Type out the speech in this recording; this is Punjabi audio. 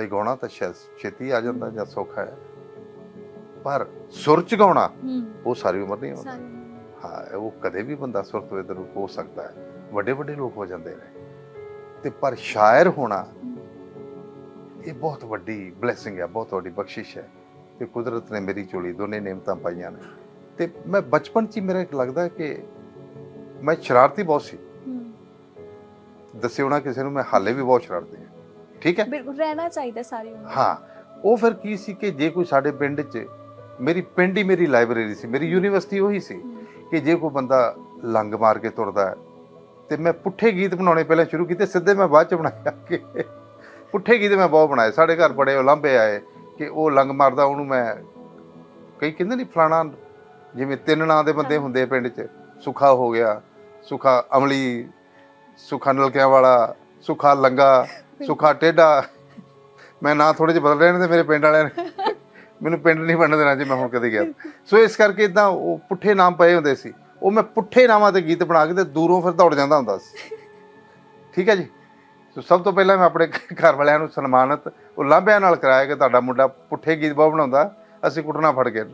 ਹਾਲੇ ਗਾਉਣਾ ਤਾਂ ਸ਼ਾਇਦ ਛੇਤੀ ਆ ਜਾਂਦਾ ਜਾਂ ਸੌਖਾ ਹੈ। ਪਰ ਸੁਰ ਚ ਗਾਉਣਾ ਉਹ ਸਾਰੀ ਉਮਰ ਨਹੀਂ ਆਉਂਦਾ ਹਾਂ ਉਹ ਕਦੇ ਵੀ ਬੰਦਾ ਸੁਰਤ ਵੇਦਰ ਹੋ ਸਕਦਾ ਹੈ। ਵੱਡੇ ਵੱਡੇ ਲੋਕ ਹੋ ਜਾਂਦੇ ਨੇ। ਤੇ ਪਰ ਸ਼ਾਇਰ ਹੋਣਾ ਇਹ ਬਹੁਤ ਵੱਡੀ ਬਲੇਸਿੰਗ ਹੈ ਬਹੁਤ ਵੱਡੀ ਬਖਸ਼ਿਸ਼ ਹੈ। ਤੇ ਕੁਦਰਤ ਨੇ ਮੇਰੀ ਝੋਲੀ ਦੋਨੇ ਨੇਮਤਾਂ ਪਾਈਆਂ ਨੇ। ਤੇ ਮੈਂ ਬਚਪਨ 'ਚ ਹੀ ਮੇਰਾ ਇੱਕ ਲੱਗਦਾ ਕਿ ਮੈਂ ਸ਼ਰਾਰਤੀ ਬਹੁਤ ਸੀ। ਦੱਸਿਓ ਨਾ ਕਿਸੇ ਨੂੰ ਮੈਂ ਹਾਲੇ ਵੀ ਬਹੁਤ ਸ਼ਰਾਰਤੀ ਹਾਂ। ਠੀਕ ਹੈ? ਬਿਲਕੁਲ ਰਹਿਣਾ ਚਾਹੀਦਾ ਸਾਰੀ ਉਮਰ ਹਾਂ ਉਹ ਫਿਰ ਕੀ ਸੀ ਕਿ ਜੇ ਕੋਈ ਸਾਡੇ ਪਿੰਡ 'ਚ ਮੇਰੀ ਪਿੰਡ ਹੀ ਮੇਰੀ ਲਾਇਬ੍ਰੇਰੀ ਸੀ ਮੇਰੀ ਯੂਨੀਵਰਸਿਟੀ ਉਹੀ ਸੀ ਕਿ ਜੇ ਕੋਈ ਬੰਦਾ ਲੰਗ ਮਾਰ ਕੇ ਤੁਰਦਾ ਹੈ ਤੇ ਮੈਂ ਪੁੱਠੇ ਗੀਤ ਬਣਾਉਣੇ ਪਹਿਲਾਂ ਸ਼ੁਰੂ ਕੀਤੇ ਸਿੱਧੇ ਮੈਂ ਬਾਅਦ ਚ ਬਣਾਇਆ ਕਿ। ਪੁੱਠੇ ਗੀਤ ਮੈਂ ਬਹੁਤ ਬਣਾਏ ਸਾਡੇ ਘਰ ਬੜੇ ਉਲੰਭੇ ਆਏ ਕਿ ਉਹ ਲੰਗ ਮਾਰਦਾ ਉਹਨੂੰ ਮੈਂ ਕਈ ਕਹਿੰਦੇ ਨਹੀਂ ਫਲਾਣਾ ਜਿਵੇਂ ਤਿੰਨ ਨਾਂ ਦੇ ਬੰਦੇ। ਹੁੰਦੇ ਪਿੰਡ 'ਚ ਸੁਖਾ ਹੋ ਗਿਆ ਸੁਖਾ ਅਮਲੀ ਸੁਖਾ ਨਲਕਿਆਂ ਵਾਲਾ ਸੁਖਾ ਲੰਗਾ ਸੁੱਖਾ ਟੇਡਾ ਮੈਂ ਨਾਂ ਥੋੜੇ ਜਿਹਾ ਬਦਲ ਰਹੇ ਨੇ ਤੇ ਮੇਰੇ ਪਿੰਡ ਵਾਲਿਆਂ ਨੇ। ਮੈਨੂੰ ਪਿੰਡ ਨਹੀਂ ਬਣਨ ਦੇਣਾ ਜੇ ਮੈਂ ਹੁਣ ਕਦੇ ਗਿਆ। ਸੋ ਇਸ ਕਰਕੇ ਇਦਾਂ ਉਹ ਪੁੱਠੇ ਨਾਮ ਪਏ ਹੁੰਦੇ ਸੀ। ਉਹ ਮੈਂ ਪੁੱਠੇ ਨਾਮਾਂ ਤੇ ਗੀਤ ਬਣਾ ਕੇ ਤੇ ਦੂਰੋਂ ਫਿਰ ਦੌੜ ਜਾਂਦਾ ਹੁੰਦਾ ਸੀ। ਠੀਕ ਹੈ ਜੀ? ਸੋ ਸਭ ਤੋਂ ਪਹਿਲਾਂ ਮੈਂ ਆਪਣੇ ਘਰ ਵਾਲਿਆਂ ਨੂੰ ਸਨਮਾਨਿਤ, ਉਹ ਲਾਂਭਿਆਂ ਨਾਲ ਕਰਾਇਆ ਕਿ ਤੁਹਾਡਾ ਮੁੰਡਾ ਪੁੱਠੇ ਗੀਤ ਬਹੁਤ ਬਣਾਉਂਦਾ। ਅਸੀਂ ਕੁੱਟਣਾ ਫੜ ਕੇ।